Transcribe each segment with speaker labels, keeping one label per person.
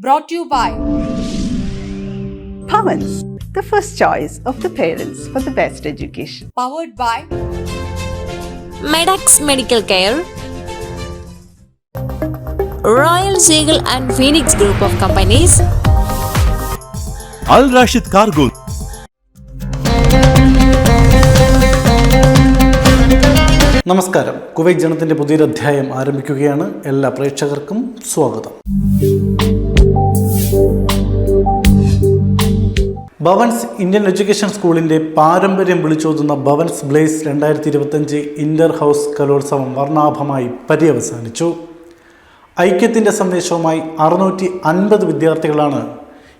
Speaker 1: Brought to you by
Speaker 2: Pawan, the first choice of the parents for the best education.
Speaker 1: Powered by
Speaker 3: Medax Medical Care, Royal Seagull and Phoenix Group of Companies,
Speaker 4: Al Rashid Cargo.
Speaker 5: നമസ്കാരം. Kuwait ജനത്തിന്റെ പുതിയൊരു അധ്യായം ആരംഭിക്കുകയാണ്. എല്ലാ പ്രേക്ഷകർക്കും സ്വാഗതം. Bhavan's Indian education സ്കൂളിന്റെ പാരമ്പര്യം വിളിച്ചോതുന്ന ഭവൻസ് ബ്ലേസ് രണ്ടായിരത്തി ഇരുപത്തഞ്ച് ഇന്റർ ഹൗസ് കലോത്സവം വർണാഭമായി പര്യവസാനിച്ചു. ഐക്യത്തിന്റെ സന്ദേശവുമായി അറുന്നൂറ്റി അൻപത് വിദ്യാർത്ഥികളാണ്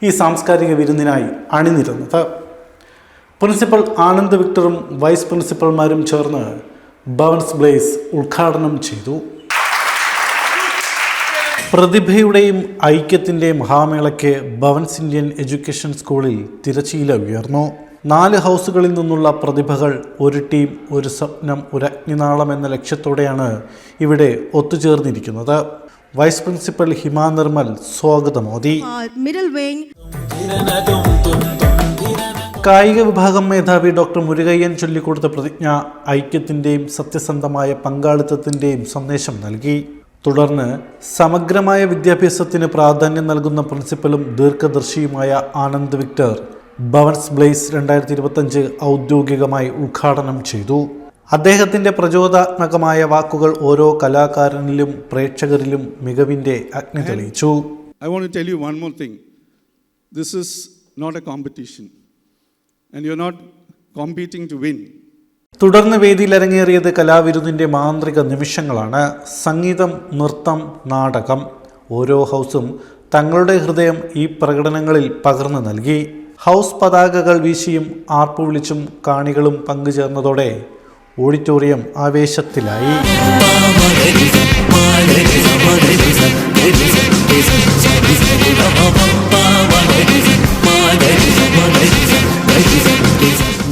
Speaker 5: ഈ സാംസ്കാരിക വിരുന്നിനായി അണിനിരുന്നത്. പ്രിൻസിപ്പൽ ആനന്ദ് വിക്ടറും വൈസ് പ്രിൻസിപ്പൽമാരും ചേർന്ന് ഭവൻസ് ബ്ലേസ് ഉദ്ഘാടനം ചെയ്തു. പ്രതിഭയുടെയും ഐക്യത്തിന്റെയും മഹാമേളയ്ക്ക് ബവൻസ് ഇന്ത്യൻ എഡ്യൂക്കേഷൻ സ്കൂളിൽ തിരച്ചീല ഉയർന്നു. നാല് ഹൗസുകളിൽ നിന്നുള്ള പ്രതിഭകൾ ഒരു ടീം ഒരു സ്വപ്നം ഒരു അഗ്നിനാളം എന്ന ലക്ഷ്യത്തോടെയാണ് ഇവിടെ ഒത്തുചേർന്നിരിക്കുന്നത്. വൈസ് പ്രിൻസിപ്പൽ ഹിമാ നിർമ്മൽ സ്വാഗതം
Speaker 6: മോദി middle wing
Speaker 5: കായിക വിഭാഗം മേധാവി ഡോക്ടർ മുരുകയ്യൻ ചൊല്ലിക്കൊടുത്ത പ്രതിജ്ഞ ഐക്യത്തിന്റെയും സത്യസന്ധമായ പങ്കാളിത്തത്തിന്റെയും സന്ദേശം നൽകി. തുടർന്ന് സമഗ്രമായ വിദ്യാഭ്യാസത്തിന് പ്രാധാന്യം നൽകുന്ന പ്രിൻസിപ്പലും ദീർഘദർശിയുമായ ആനന്ദ് വിക്ടർ ബവൻസ് ബ്ലേസ് രണ്ടായിരത്തി ഇരുപത്തഞ്ച് ഔദ്യോഗികമായി ഉദ്ഘാടനം ചെയ്തു. അദ്ദേഹത്തിന്റെ പ്രചോദനാത്മകമായ വാക്കുകൾ ഓരോ കലാകാരനിലും പ്രേക്ഷകരിലും മികവിന്റെ അഗ്നി തെളിയിച്ചു.
Speaker 7: I won't tell you one more thing this is not a a competition, and you're not competing to win.
Speaker 5: തുടർന്ന് വേദിയിൽ അരങ്ങേറിയത് കലാവിരുന്നിന്റെ മാന്ത്രിക നിമിഷങ്ങളാണ് സംഗീതം നൃത്തം നാടകം. ഓരോ ഹൗസും തങ്ങളുടെ ഹൃദയം ഈ പ്രകടനങ്ങളിൽ പകർന്നു നൽകി. ഹൗസ് പതാകകൾ വീശിയും ആർപ്പുവിളിച്ചും കാണികളും പങ്കുചേർന്നതോടെ ഓഡിറ്റോറിയം ആവേശത്തിലായി.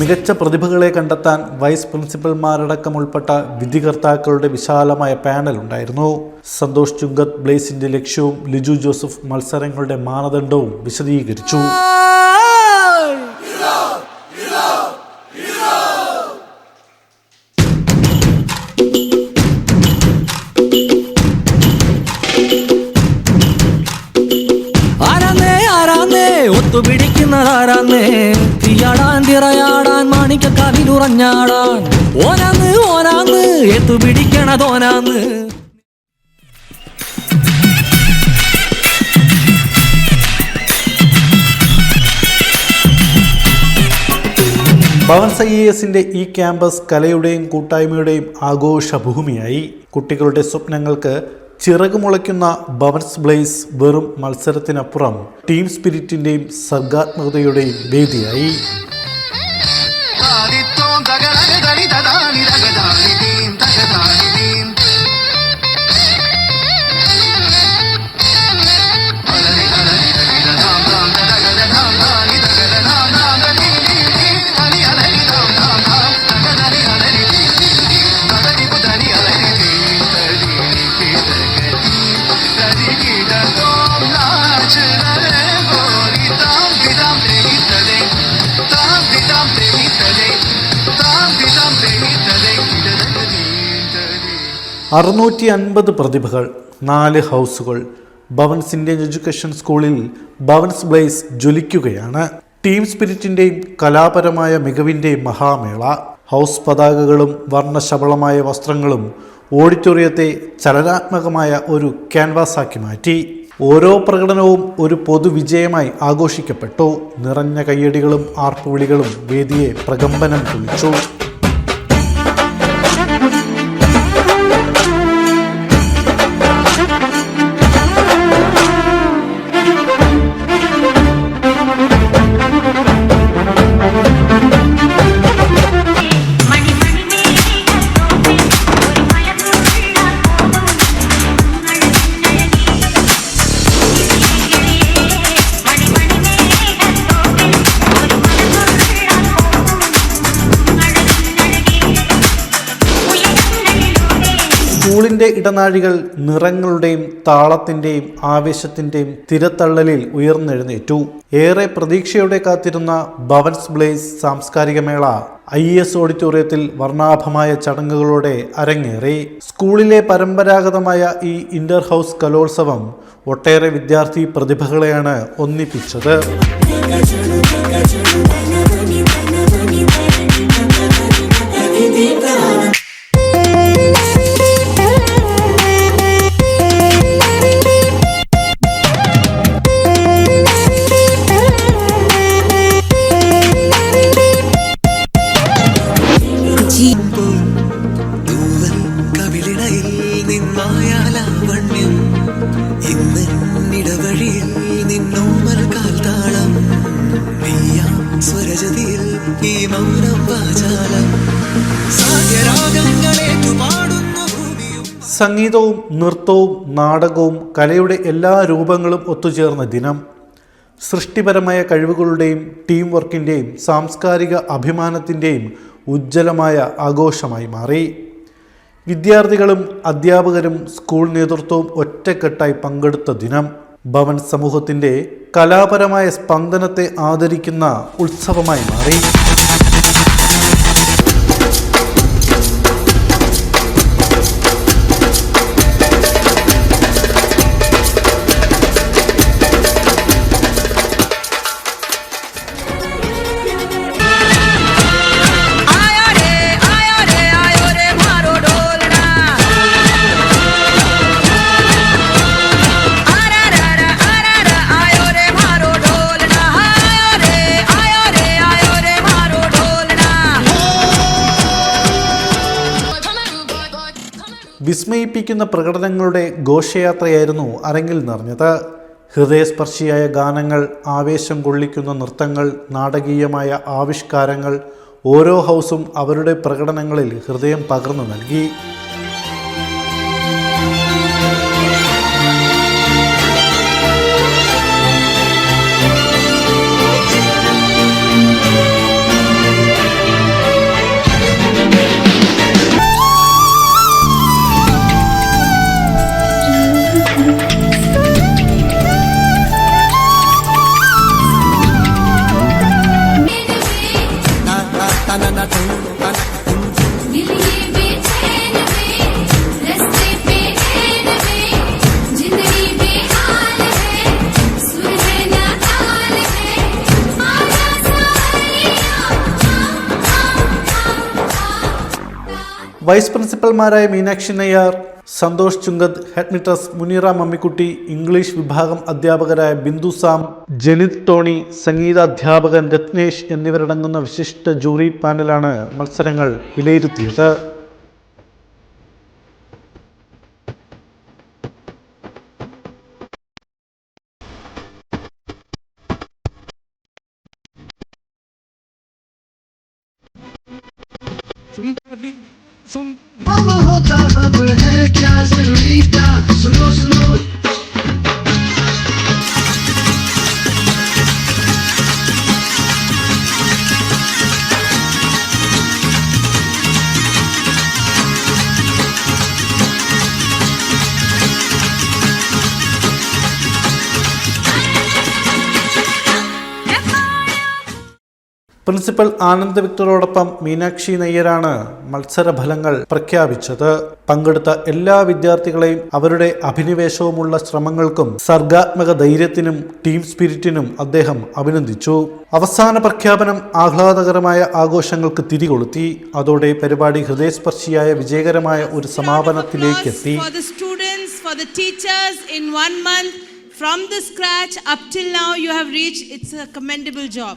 Speaker 5: മികച്ച പ്രതിഭകളെ കണ്ടെത്താൻ വൈസ് പ്രിൻസിപ്പൽമാരടക്കം ഉൾപ്പെട്ട വിധികർത്താക്കളുടെ വിശാലമായ പാനൽ ഉണ്ടായിരുന്നു. സന്തോഷ് ചുങ്കത്ത് ബ്ലേസിന്റെ ലക്ഷ്യവും ലിജു ജോസഫ് മത്സരങ്ങളുടെ മാനദണ്ഡവും വിശദീകരിച്ചു.
Speaker 8: ഒത്തുപിടിക്കുന്നതാരാന്നേ തീയാടാൻ തിറയാടാൻ മാണിക്കക്കാവിലുറഞ്ഞാടാൻ ഓനാന്ന് ഓനാന്ന് എത്തു
Speaker 5: പിടിക്കണതോനാന്ന് പവൻ ഐ എസിന്റെ ഈ ക്യാമ്പസ് കലയുടെയും കൂട്ടായ്മയുടെയും ആഘോഷഭൂമിയായി. കുട്ടികളുടെ സ്വപ്നങ്ങൾക്ക് ചിറക് മുളയ്ക്കുന്ന ബവൻസ് ബ്ലേസ് വെറും മത്സരത്തിനപ്പുറം ടീം സ്പിരിറ്റിന്റെയും സർഗാത്മകതയുടെയും വേദിയായി. അറുന്നൂറ്റി അൻപത് പ്രതിഭകൾ നാല് ഹൗസുകൾ. ഭവൻസ് ഇന്ത്യൻ എഡ്യൂക്കേഷൻ സ്കൂളിൽ ഭവൻസ് ബ്ലേസ് ജ്വലിക്കുകയാണ്. ടീം സ്പിരിറ്റിന്റെയും കലാപരമായ മികവിന്റെയും മഹാമേള. ഹൗസ് പതാകകളും വർണശബളമായ വസ്ത്രങ്ങളും ഓഡിറ്റോറിയത്തെ ചലനാത്മകമായ ഒരു ക്യാൻവാസാക്കി മാറ്റി. ഓരോ പ്രകടനവും ഒരു പൊതുവിജയമായി ആഘോഷിക്കപ്പെട്ടു. നിറഞ്ഞ കയ്യടികളും ആർപ്പുവിളികളും വേദിയെ പ്രകമ്പനം കൊള്ളിച്ചു ഇടനാഴികൾ നിറങ്ങളുടെയും താളത്തിന്റെയും ആവേശത്തിന്റെയും തിരത്തള്ളലിൽ ഉയർന്നെഴുന്നേറ്റു. ഏറെ പ്രതീക്ഷയോടെ കാത്തിരുന്ന ഭവൻസ് ബ്ലേസ് സാംസ്കാരിക മേള ഐ എസ് ഓഡിറ്റോറിയത്തിൽ വർണാഭമായ ചടങ്ങുകളോടെ അരങ്ങേറി. സ്കൂളിലെ പരമ്പരാഗതമായ ഈ ഇന്റർ ഹൗസ് കലോത്സവം ഒട്ടേറെ വിദ്യാർത്ഥി പ്രതിഭകളെയാണ് ഒന്നിപ്പിച്ചത്.
Speaker 4: സ്വരജതിയിൽ ഈ മൗനം വാചാലം.
Speaker 5: സംഗീതവും നൃത്തവും നാടകവും കലയുടെ എല്ലാ രൂപങ്ങളും ഒത്തുചേർന്ന ദിനം. സൃഷ്ടിപരമായ കഴിവുകളുടെയും ടീം വർക്കിന്റെയും സാംസ്കാരിക അഭിമാനത്തിന്റെയും ഉജ്ജ്വലമായ ആഘോഷമായി മാറി. വിദ്യാർത്ഥികളും അധ്യാപകരും സ്കൂൾ നേതൃത്വവും ഒറ്റക്കെട്ടായി പങ്കെടുത്ത ദിനം. ഭവൻ സമൂഹത്തിന്റെ കലാപരമായ സ്പന്ദനത്തെ ആദരിക്കുന്ന ഉത്സവമായി മാറി. വിസ്മയിപ്പിക്കുന്ന പ്രകടനങ്ങളുടെ ഘോഷയാത്രയായിരുന്നു അരങ്ങിൽ നിറഞ്ഞത്. ഹൃദയസ്പർശിയായ ഗാനങ്ങൾ ആവേശം കൊള്ളിക്കുന്ന നൃത്തങ്ങൾ നാടകീയമായ ആവിഷ്കാരങ്ങൾ ഓരോ ഹൗസും അവരുടെ പ്രകടനങ്ങളിൽ ഹൃദയം പകർന്നു നൽകി. വൈസ് പ്രിൻസിപ്പൽമാരായ മീനാക്ഷി നയ്യാർ സന്തോഷ് ചുങ്കത് ഹെഡ്മിട്രസ് മുനീറ മമ്മിക്കുട്ടി ഇംഗ്ലീഷ് വിഭാഗം അധ്യാപകരായ ബിന്ദു സാം ജനിത് ടോണി സംഗീതാധ്യാപകൻ രത്നേഷ് എന്നിവരടങ്ങുന്ന വിശിഷ്ട ജൂറി പാനലാണ് മത്സരങ്ങൾ വിലയിരുത്തിയത്. പ്രിൻസിപ്പൽ ആനന്ദ് വിക്ടറോടൊപ്പം മീനാക്ഷി നയ്യരാണ് മത്സരഫലങ്ങൾ പ്രഖ്യാപിച്ചത്. പങ്കെടുത്ത എല്ലാ വിദ്യാർത്ഥികളെയും അവരുടെ അഭിനിവേശവുമുള്ള ശ്രമങ്ങൾക്കും സർഗാത്മക ധൈര്യത്തിനും ടീം സ്പിരിറ്റിനും അദ്ദേഹം അഭിനന്ദിച്ചു. അവസാന പ്രഖ്യാപനം ആഹ്ലാദകരമായ ആഘോഷങ്ങൾക്ക് തിരികൊളുത്തി. അതോടെ പരിപാടി ഹൃദയസ്പർശിയായ വിജയകരമായ ഒരു
Speaker 6: one month from the scratch up till now you have reached it's a commendable job.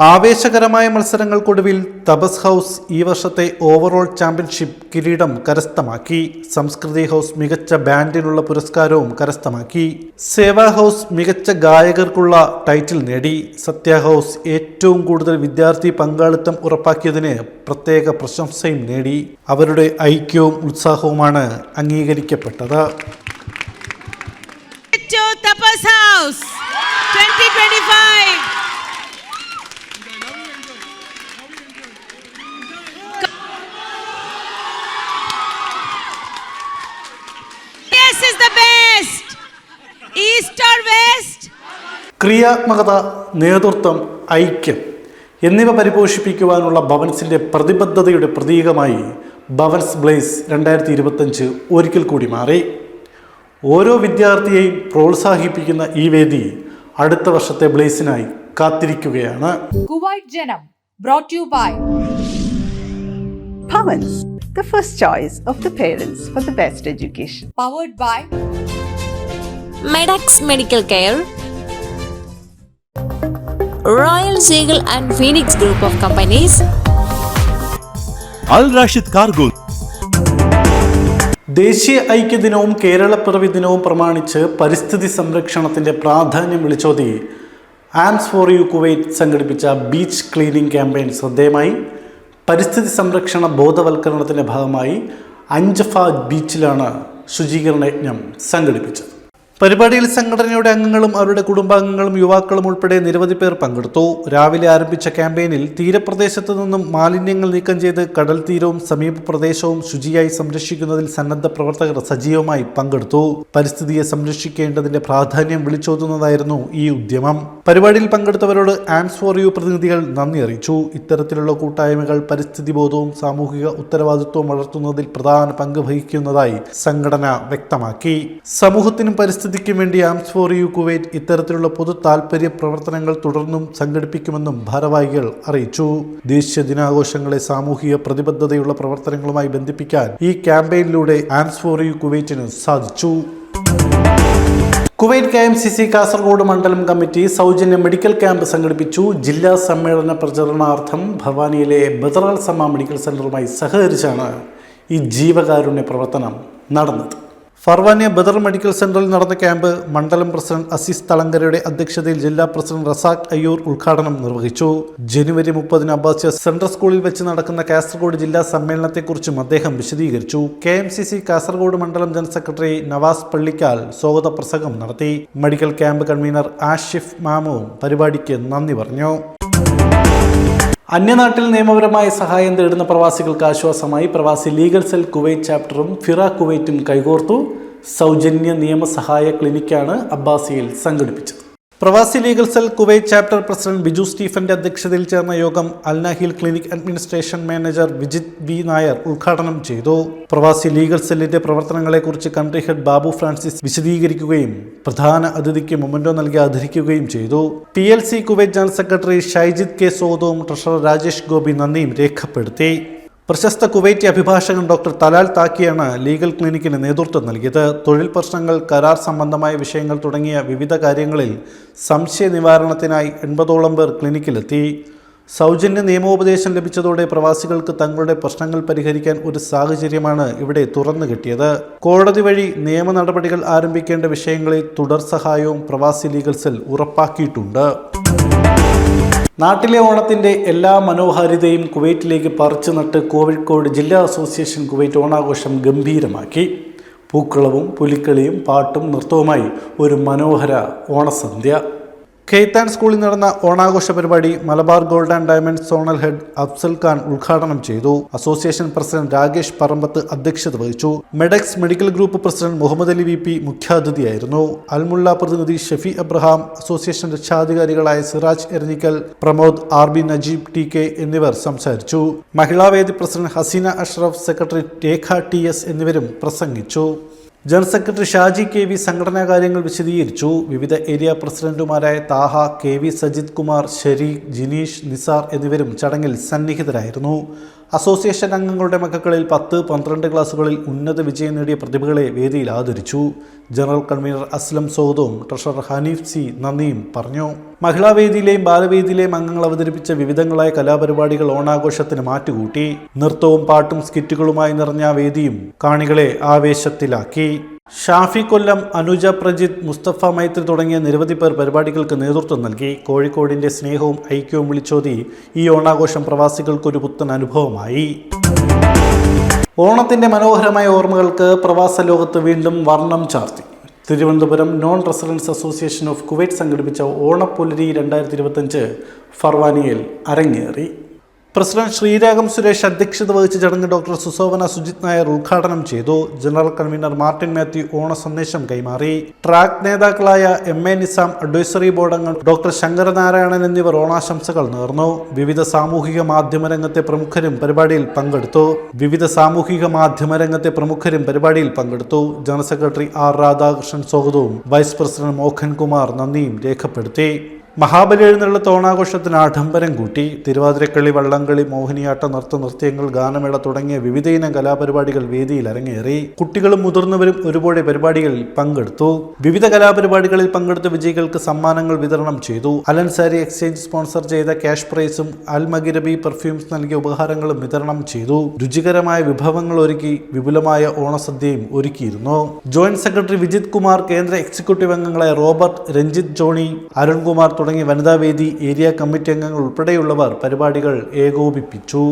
Speaker 5: ആവേശകരമായ മത്സരങ്ങൾക്കൊടുവിൽ തപസ് ഹൗസ് ഈ വർഷത്തെ ഓവറോൾ ചാമ്പ്യൻഷിപ്പ് കിരീടം കരസ്ഥമാക്കി. സംസ്കൃതി ഹൗസ് മികച്ച ബാൻഡിനുള്ള പുരസ്കാരവും കരസ്ഥമാക്കി. സേവാ ഹൗസ് മികച്ച ഗായകർക്കുള്ള ടൈറ്റിൽ നേടി. സത്യ ഹൗസ് ഏറ്റവും കൂടുതൽ വിദ്യാർത്ഥി പങ്കാളിത്തം ഉറപ്പാക്കിയതിന് പ്രത്യേക പ്രശംസയും നേടി. അവരുടെ ഐക്യവും ഉത്സാഹവുമാണ് അംഗീകരിക്കപ്പെട്ടത്.
Speaker 6: തപസ് ഹൗസ് 2025
Speaker 5: ക്രിയാത്മകത നേതൃത്വം ഐക്യം എന്നിവ പരിപോഷിപ്പിക്കുവാനുള്ള ഭവൻസിന്റെ പ്രതിബദ്ധതയുടെ പ്രതീകമായി ഭവൻസ് ബ്ലേസ് രണ്ടായിരത്തി ഇരുപത്തഞ്ച് ഒരിക്കൽ കൂടി മാറി. ഓരോ വിദ്യാർത്ഥിയെയും പ്രോത്സാഹിപ്പിക്കുന്ന ഈ വേദി അടുത്ത വർഷത്തെ ബ്ലേസിനായി കാത്തിരിക്കുകയാണ്.
Speaker 1: Kuwait Janam brought you by
Speaker 2: Bhavans the first choice of the parents for the best education.
Speaker 1: Powered by
Speaker 3: Medax medical care Royal Seagull and Phoenix group of companies
Speaker 9: Al Rashid cargo
Speaker 5: ദേശീയ ഐക്യദിനവും കേരളപ്പിറവി ദിനവും പ്രമാണിച്ച് പരിസ്ഥിതി സംരക്ഷണത്തിന്റെ പ്രാധാന്യം വിളിച്ചോതി. Arms for you Kuwait സംഘടിപ്പിച്ച ബീച്ച് ക്ലീനിംഗ് ക്യാമ്പയിൻ ശ്രദ്ധേയമായി. പരിസ്ഥിതി സംരക്ഷണ ബോധവൽക്കരണത്തിന്റെ ഭാഗമായി അഞ്ചഫ ബീച്ചിലാണ് ശുചീകരണ യജ്ഞം സംഘടിപ്പിച്ചത്. പരിപാടിയിൽ സംഘടനയുടെ അംഗങ്ങളും അവരുടെ കുടുംബാംഗങ്ങളും യുവാക്കളും ഉൾപ്പെടെ നിരവധി പേർ പങ്കെടുത്തു. രാവിലെ ആരംഭിച്ച ക്യാമ്പയിനിൽ തീരപ്രദേശത്ത് നിന്നും മാലിന്യങ്ങൾ നീക്കം ചെയ്ത് കടൽ തീരവും സമീപ പ്രദേശവും ശുചിയായി സംരക്ഷിക്കുന്നതിൽ സന്നദ്ധ പ്രവർത്തകർ സജീവമായി പങ്കെടുത്തു. പരിസ്ഥിതിയെ സംരക്ഷിക്കേണ്ടതിന്റെ പ്രാധാന്യം വിളിച്ചോതുന്നതായിരുന്നു ഈ ഉദ്യമം. പരിപാടിയിൽ പങ്കെടുത്തവരോട് ആംസ് ഫോർ യു പ്രതിനിധികൾ നന്ദി അറിയിച്ചു. ഇത്തരത്തിലുള്ള കൂട്ടായ്മകൾ പരിസ്ഥിതി ബോധവും സാമൂഹിക ഉത്തരവാദിത്വവും വളർത്തുന്നതിൽ പ്രധാന പങ്ക് വഹിക്കുന്നതായി സംഘടന വ്യക്തമാക്കി. സമൂഹത്തിനും പരിസ്ഥിതിക്കും വേണ്ടി ആംസ് ഫോർ യു കുവൈറ്റ് ഇത്തരത്തിലുള്ള പൊതു താൽപ്പര്യ പ്രവർത്തനങ്ങൾ തുടർന്നും സംഘടിപ്പിക്കുമെന്നും ഭാരവാഹികൾ അറിയിച്ചു. ദേശീയ ദിനാഘോഷങ്ങളെ സാമൂഹിക പ്രതിബദ്ധതയുള്ള പ്രവർത്തനങ്ങളുമായി ബന്ധിപ്പിക്കാൻ ഈ ക്യാമ്പയിനിലൂടെ ആംസ് ഫോർ യു കുവൈറ്റിന് സാധിച്ചു. Kuwait K M C C Kasaragod മണ്ഡലം കമ്മിറ്റി സൗജന്യ മെഡിക്കൽ ക്യാമ്പ് സംഘടിപ്പിച്ചു. ജില്ലാ സമ്മേളന പ്രചരണാർത്ഥം ഭവാനിയിലെ ബദറാൽ സമ മെഡിക്കൽ സെന്ററുമായി സഹകരിച്ചാണ് ഈ ജീവകാരുണ്യ പ്രവർത്തനം നടന്നത്. ഫർവാനിയ ബദർ മെഡിക്കൽ സെന്ററിൽ നടന്ന ക്യാമ്പ് മണ്ഡലം പ്രസിഡന്റ് അസീസ് തളങ്കരയുടെ അധ്യക്ഷതയിൽ ജില്ലാ പ്രസിഡന്റ് റസാഖ് അയ്യൂർ ഉദ്ഘാടനം നിർവഹിച്ചു. ജനുവരി മുപ്പതിന് അബ്ബാസിയ സെൻട്രൽ സ്കൂളിൽ വെച്ച് നടക്കുന്ന കാസർഗോഡ് ജില്ലാ സമ്മേളനത്തെക്കുറിച്ചും അദ്ദേഹം വിശദീകരിച്ചു. K M C C Kasaragod മണ്ഡലം ജനറൽ സെക്രട്ടറി നവാസ് പള്ളിക്കാൽ സ്വാഗത പ്രസംഗം നടത്തി. മെഡിക്കൽ ക്യാമ്പ് കൺവീനർ ആഷിഫ് മാമുവും പരിപാടിക്ക് നന്ദി പറഞ്ഞു. അന്യനാട്ടിൽ നിയമപരമായ സഹായം തേടുന്ന പ്രവാസികൾക്ക് ആശ്വാസമായി പ്രവാസി ലീഗൽ സെൽ കുവൈറ്റ് ചാപ്റ്ററും ഫിറ കുവൈറ്റും കൈകോർത്തു സൗജന്യ നിയമസഹായ ക്ലിനിക്കാണ് അബ്ബാസിയിൽ സംഘടിപ്പിച്ചത്. Pravasi legal cell Kuwait chapter president Biju സ്റ്റീഫന്റെ അധ്യക്ഷതയിൽ ചേർന്ന യോഗം Al Nahil clinic administration manager Vijith B Nair ഉദ്ഘാടനം ചെയ്തു. പ്രവാസി ലീഗൽ സെല്ലിന്റെ പ്രവർത്തനങ്ങളെക്കുറിച്ച് കൺട്രി ഹെഡ് ബാബു ഫ്രാൻസിസ് വിശദീകരിക്കുകയും പ്രധാന അതിഥിക്ക് മൊമന്റോ നൽകി ആദരിക്കുകയും ചെയ്തു. P L C Kuwait general secretary Shaijith K സോദവും treasurer Rajesh Gopi നന്ദിയും രേഖപ്പെടുത്തി. പ്രശസ്ത കുവൈറ്റി അഭിഭാഷകൻ ഡോക്ടർ തലാൽ താക്കിയാണ് ലീഗൽ ക്ലിനിക്കിന് നേതൃത്വം നൽകിയത്. തൊഴിൽ പ്രശ്നങ്ങൾ കരാർ സംബന്ധമായ വിഷയങ്ങൾ തുടങ്ങിയ വിവിധ കാര്യങ്ങളിൽ സംശയ നിവാരണത്തിനായി എൺപതോളം പേർ ക്ലിനിക്കിലെത്തി. സൗജന്യ നിയമോപദേശം ലഭിച്ചതോടെ പ്രവാസികൾക്ക് തങ്ങളുടെ പ്രശ്നങ്ങൾ പരിഹരിക്കാൻ ഒരു സാഹചര്യമാണ് ഇവിടെ തുറന്നു കിട്ടിയത്. കോടതി വഴി നിയമ നടപടികൾ ആരംഭിക്കേണ്ട വിഷയങ്ങളിൽ തുടർ സഹായവും പ്രവാസി ലീഗൽസിൽ ഉറപ്പാക്കിയിട്ടുണ്ട്. നാട്ടിലെ ഓണത്തിന്റെ എല്ലാ മനോഹാരിതയും കുവൈറ്റിലേക്ക് പറിച്ചു നട്ട് കോഴിക്കോട് ജില്ലാ അസോസിയേഷൻ കുവൈറ്റ് ഓണാഘോഷം ഗംഭീരമാക്കി. പൂക്കളവും പുലിക്കളിയും പാട്ടും നൃത്തവുമായി ഒരു മനോഹര ഓണസന്ധ്യ. ഖെയ്ത്താൻ സ്കൂളിൽ നടന്ന ഓണാഘോഷ പരിപാടി Malabar gold and diamond zonal head Afsal Khan ഉദ്ഘാടനം ചെയ്തു. അസോസിയേഷൻ പ്രസിഡന്റ് രാകേഷ് പറമ്പത്ത് അധ്യക്ഷത വഹിച്ചു. Medax medical group president Muhammad Ali V P മുഖ്യാതിഥിയായിരുന്നു. Al Mulla പ്രതിനിധി Shefi Abraham association രക്ഷാധികാരികളായ Siraj Eranjikkal Pramod R B Najeeb T K എന്നിവർ സംസാരിച്ചു. Mahilavedi president Haseena Ashraf secretary Rekha T S എന്നിവരും പ്രസംഗിച്ചു. General secretary Shaji K V സംഘടനാ കാര്യങ്ങൾ വിശദീകരിച്ചു. വിവിധ area പ്രസിഡന്റുമാരായ താഹ കെ വി സജിത് കുമാർ ഷെരീഖ് ജിനീഷ് നിസാർ എന്നിവരും ചടങ്ങിൽ സന്നിഹിതരായിരുന്നു. അസോസിയേഷൻ അംഗങ്ങളുടെ മക്കളിൽ പത്ത് പന്ത്രണ്ട് ക്ലാസുകളിൽ ഉന്നത വിജയം നേടിയ പ്രതിഭകളെ വേദിയിൽ ആദരിച്ചു. ജനറൽ കൺവീനർ അസ്ലം സൗദവും ട്രഷറർ ഹനീഫ് സി നന്ദിയും പറഞ്ഞു. മഹിളാവേദിയിലെയും ബാലവേദിയിലെയും അംഗങ്ങൾ അവതരിപ്പിച്ച വിവിധങ്ങളായ കലാപരിപാടികൾ ഓണാഘോഷത്തിന് മാറ്റുകൂട്ടി. നൃത്തവും പാട്ടും സ്കിറ്റുകളുമായി നിറഞ്ഞ വേദിയും കാണികളെ ആവേശത്തിലാക്കി. ഷാഫി കൊല്ലം അനുജ പ്രജിത് മുസ്തഫ മൈത്രി തുടങ്ങിയ നിരവധി പേർ പരിപാടികൾക്ക് നേതൃത്വം നൽകി. കോഴിക്കോടിന്റെ സ്നേഹവും ഐക്യവും വിളിച്ചോതി ഈ ഓണാഘോഷം പ്രവാസികൾക്കൊരു പുത്തൻ അനുഭവമായി. ഓണത്തിന്റെ മനോഹരമായ ഓർമ്മകൾക്ക് പ്രവാസ ലോകത്ത് വീണ്ടും വർണം ചാർത്തി. Thiruvananthapuram non residence association of Kuwait സംഘടിപ്പിച്ച ഓണപ്പൊലിരി രണ്ടായിരത്തി ഇരുപത്തഞ്ച് ഫർവാനിയിൽ അരങ്ങേറി. പ്രസിഡന്റ് ശ്രീരാഗം സുരേഷ് അധ്യക്ഷത വഹിച്ച ചടങ്ങ് ഡോക്ടർ സുസോവന സുജിത് നായർ ഉദ്ഘാടനം ചെയ്തു. ജനറൽ കൺവീനർ മാർട്ടിൻ മാത്യു ഓണ സന്ദേശം കൈമാറി. ട്രാക്ക് നേതാക്കളായ M A Nizam advisory board അംഗം ഡോക്ടർ ശങ്കരനാരായണൻ എന്നിവർ ഓണാശംസകൾ നേർന്നു. വിവിധ സാമൂഹിക മാധ്യമ രംഗത്തെ പ്രമുഖരും പരിപാടിയിൽ പങ്കെടുത്തു. വിവിധ സാമൂഹിക മാധ്യമ രംഗത്തെ പ്രമുഖരും പരിപാടിയിൽ പങ്കെടുത്തു. ജനറൽ സെക്രട്ടറി ആർ രാധാകൃഷ്ണൻ സ്വാഗതവും വൈസ് പ്രസിഡന്റ് മോഹൻകുമാർ നന്ദിയും രേഖപ്പെടുത്തി. മഹാബലി എഴുന്നള്ളത്ത് ഓണാഘോഷത്തിന് ആഡംബരം കൂട്ടി തിരുവാതിരക്കളി വള്ളംകളി മോഹിനിയാട്ടം നൃത്ത നൃത്യങ്ങൾ ഗാനമേള തുടങ്ങിയ വിവിധയിനം കലാപരിപാടികൾ വേദിയിൽ അരങ്ങേറി. കുട്ടികളും മുതിർന്നവരും ഒരുപോലെ പരിപാടികളിൽ പങ്കെടുത്തു. വിവിധ കലാപരിപാടികളിൽ പങ്കെടുത്ത വിജയികൾക്ക് സമ്മാനങ്ങൾ വിതരണം ചെയ്തു. അലൻസാരി എക്സ്ചേഞ്ച് സ്പോൺസർ ചെയ്ത ക്യാഷ് പ്രൈസും അൽ മഗിരബി പെർഫ്യൂംസ് നൽകിയ ഉപഹാരങ്ങളും വിതരണം ചെയ്തു. രുചികരമായ വിഭവങ്ങൾ ഒരുക്കി വിപുലമായ ഓണസദ്യയും ഒരുക്കിയിരുന്നു. ജോയിന്റ് സെക്രട്ടറി വിജിത് കുമാർ കേന്ദ്ര എക്സിക്യൂട്ടീവ് അംഗങ്ങളായ റോബർട്ട് രഞ്ജിത് ജോണി അരുൺകുമാർ തുടങ്ങിയ വനിതാവേദി ഏരിയ കമ്മിറ്റി അംഗങ്ങൾ ഉൾപ്പെടെയുള്ളവർ പരിപാടികൾ ഏകോപിപ്പിച്ചു.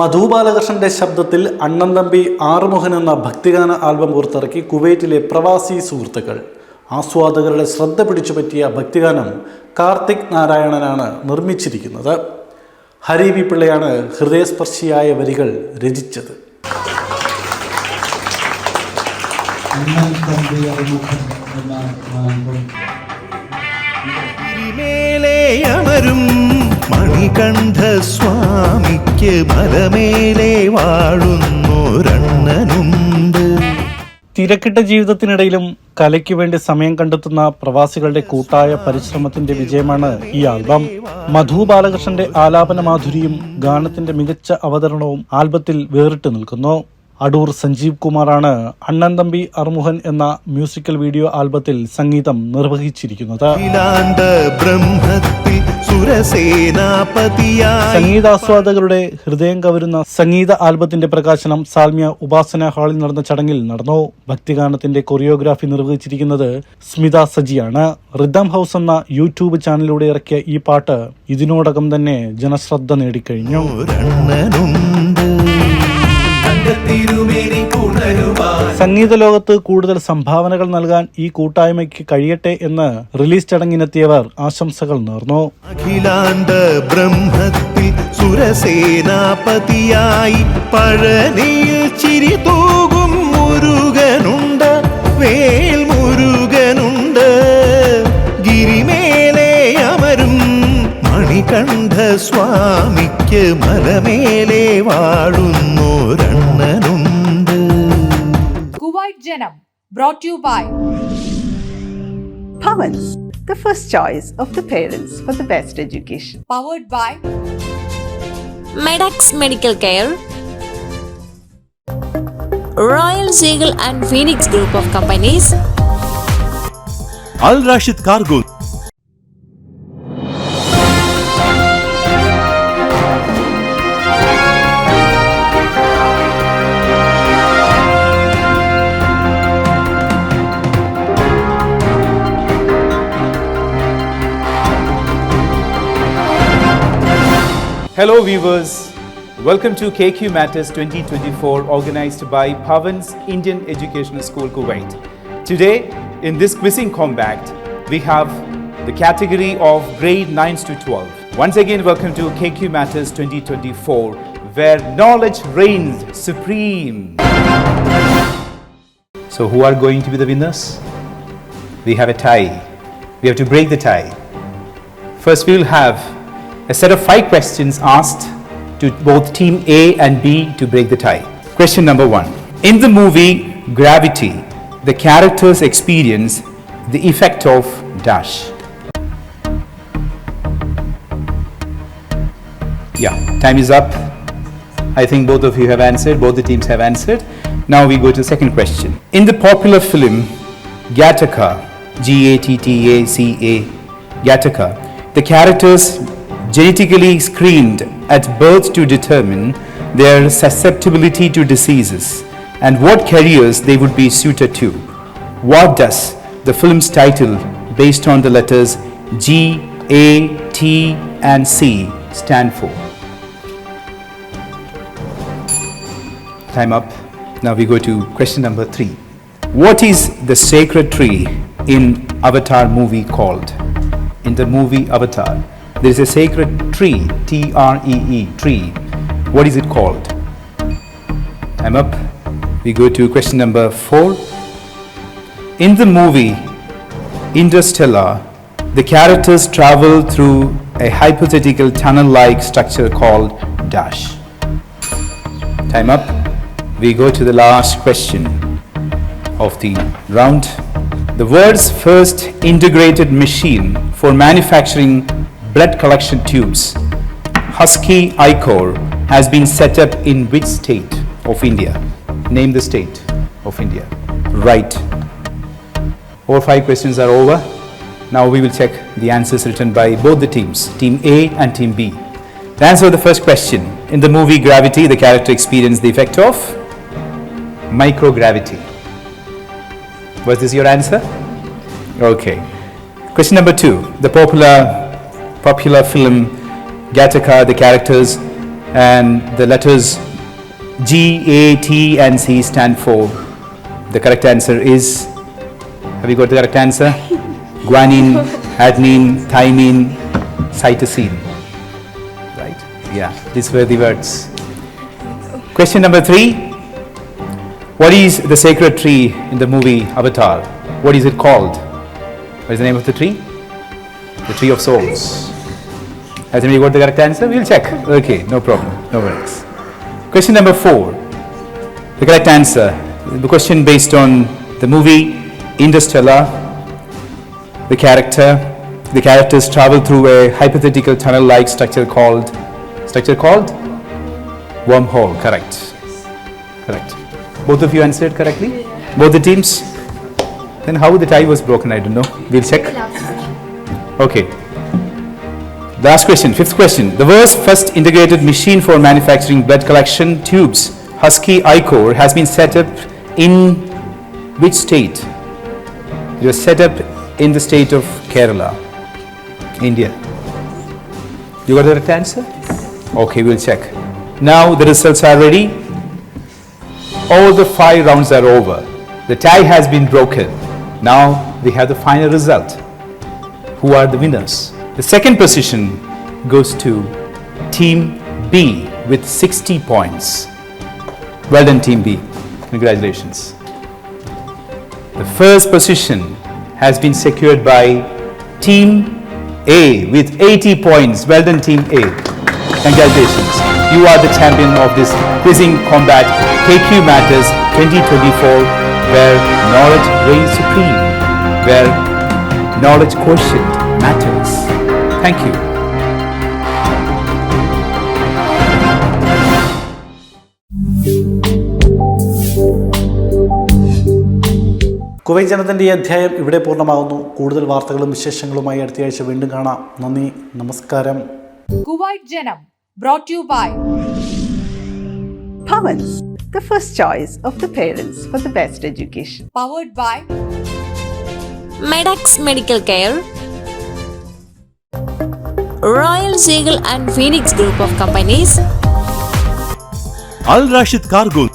Speaker 5: മധു ബാലകൃഷ്ണന്റെ ശബ്ദത്തിൽ അണ്ണൻ തമ്പി ആറുമുഖൻ എന്ന ഭക്തിഗാന ആൽബം പുറത്തിറക്കി കുവൈറ്റിലെ പ്രവാസി സുഹൃത്തുക്കൾ. ആസ്വാദകരുടെ ശ്രദ്ധ പിടിച്ചുപറ്റിയ ഭക്തിഗാനം കാർത്തിക് നാരായണനാണ് നിർമ്മിച്ചിരിക്കുന്നത്. ഹരി വി പിള്ളയാണ് ഹൃദയസ്പർശിയായ വരികൾ രചിച്ചത്.
Speaker 4: മേലെ അമരും. മണികണ്ഠ സ്വാമിക്ക് മലമേലെ വാഴുന്നൊരണ്ണനുണ്ട്
Speaker 5: തിരക്കിട്ട ജീവിതത്തിനിടയിലും കലയ്ക്ക് വേണ്ടി സമയം കണ്ടെത്തുന്ന പ്രവാസികളുടെ കൂട്ടായ പരിശ്രമത്തിന്റെ വിജയമാണ് ഈ ആൽബം. മധു ബാലകൃഷ്ണന്റെ ആലാപന മാധുരിയും ഗാനത്തിന്റെ മികച്ച അവതരണവും ആൽബത്തിൽ വേറിട്ട് നിൽക്കുന്നു. അടൂർ സഞ്ജീവ് കുമാറാണ് അണ്ണൻ തമ്പി അർമുഹൻ എന്ന മ്യൂസിക്കൽ വീഡിയോ ആൽബത്തിൽ സംഗീതം നിർവഹിച്ചിരിക്കുന്നത്. സംഗീതാസ്വാദകരുടെ ഹൃദയം കവരുന്ന സംഗീത ആൽബത്തിന്റെ പ്രകാശനം സാൽമിയ ഉപാസന ഹാളിൽ നടന്ന ചടങ്ങിൽ നടന്നു. ഭക്തിഗാനത്തിന്റെ കൊറിയോഗ്രാഫി നിർവഹിച്ചിരിക്കുന്നത് സ്മിത സജിയാണ്. റിദം ഹൗസ് എന്ന യൂട്യൂബ് ചാനലിലൂടെ ഇറക്കിയ ഈ പാട്ട് ഇതിനോടകം തന്നെ ജനശ്രദ്ധ നേടിക്കഴിഞ്ഞു. സംഗീത ലോകത്ത് കൂടുതൽ സംഭാവനകൾ നൽകാൻ ഈ കൂട്ടായ്മയ്ക്ക് കഴിയട്ടെ എന്ന് റിലീസ് ചടങ്ങിനെത്തിയവർ ആശംസകൾ നേർന്നു.
Speaker 4: അഖിലാണ്ട ബ്രഹ്മത്തിൽ സുരസേനാപതിയായി പഴനിയിൽ ചിരി തൂകും മുരുകനുണ്ട് വേൽ മുരുകനുണ്ട്. ഗിരിമേലെ അമരും മണികണ്ഠ സ്വാമിക്ക് മലമേലെ വാഴുന്നൊരണ്ണനുണ്ട്
Speaker 1: Kuwait Janam, brought to you by
Speaker 2: Pavans, the first choice of the parents for the best education.
Speaker 1: powered by
Speaker 3: Medax Medical Care, Royal Seagull and Phoenix Group of Companies,
Speaker 9: Al Rashid Cargo.
Speaker 10: Hello, viewers. Welcome to KQ Matters 2024, organized by Pavan's Indian Educational School, Kuwait. Today, in this quizzing combat, we have the category of grade 9s to 12. Once again, welcome to KQ Matters 2024, where knowledge reigns supreme. So, who are going to be the winners? We have a tie. We have to break the tie. First, we will have a set of five questions asked to both team A and B to break the tie. Question number one In the movie Gravity, the characters experience the effect of dash. Yeah, time is up. I think both of you have answered, both the teams have answered. Now we go to the second question. In the popular film Gattaca, G A T T A C A, Gattaca, the characters genetically screened at birth to determine their susceptibility to diseases and what careers they would be suited to. What does the film's title, based on the letters G, A, T, and C, stand for? Time up. Now we go to question number three. What is the sacred tree in Avatar movie called? In the movie Avatar, there is a sacred tree, T R E E, tree. What is it called? I'm up. We go to question number four. In the movie Interstellar, the characters travel through a hypothetical tunnel like structure called Dash. Time up. We go to the last question of the round. The world's first integrated machine for manufacturing blood collection tubes, Husky Icor, has been set up in which state of India? Name the state of India. Right. All five questions are over. Now we will check the answers written by both the teams, Team A and Team B. The answer to the first question. In the movie Gravity, the character experienced the effect of microgravity. Was this your answer? Okay. Question number two. The popular popular film Gattaca, the characters and the letters G, A, T, and C stand for. The correct answer is. Have you got the correct answer? Guanine, adenine, thymine, cytosine. Right? Yeah, these were the words. Question number three. What is the sacred tree in the movie Avatar? What is it called? What is the name of the tree? The tree of souls. Has anybody got the correct answer? We'll check. Okay, no problem. No worries. Question number four. The correct answer. The question based on the movie Interstellar. The character, the characters travel through a hypothetical tunnel-like structure called, structure called wormhole. Correct. Correct. Both of you answered correctly? Both the teams? Then how the tie was broken, I don't know. We'll check. Okay. Last question, fifth question. The world's first integrated machine for manufacturing blood collection tubes, Husky Icor, has been set up in which state? It was set up in the state of Kerala, India. You got the right answer? Okay, we'll check. Now the results are ready. All the five rounds are over. The tie has been broken. Now we have the final result. Who are the winners? The second position goes to Team B with 60 points. Well done, Team B. Congratulations. The first position has been secured by Team A with 80 points. Well done, Team A. Congratulations. You are the champion of this quizzing combat KQ Matters 2024 where knowledge reigns supreme, where knowledge quotient matters. Thank you.
Speaker 5: Kuwait ജനത്തിന്റെ ഈ അധ്യായം ഇവിടെ പൂർണമാകുന്നു കൂടുതൽ വാർത്തകളും വിശേഷങ്ങളുമായി അടുത്തയാഴ്ച വീണ്ടും കാണാം നന്ദി നമസ്കാരം
Speaker 1: Kuwait Janam, brought to you by
Speaker 2: Pawans, the first choice of the parents for the best education.
Speaker 1: powered by
Speaker 3: Medax Medical Care, Royal Seagull and Phoenix Group of Companies,
Speaker 9: Al Rashid Cargo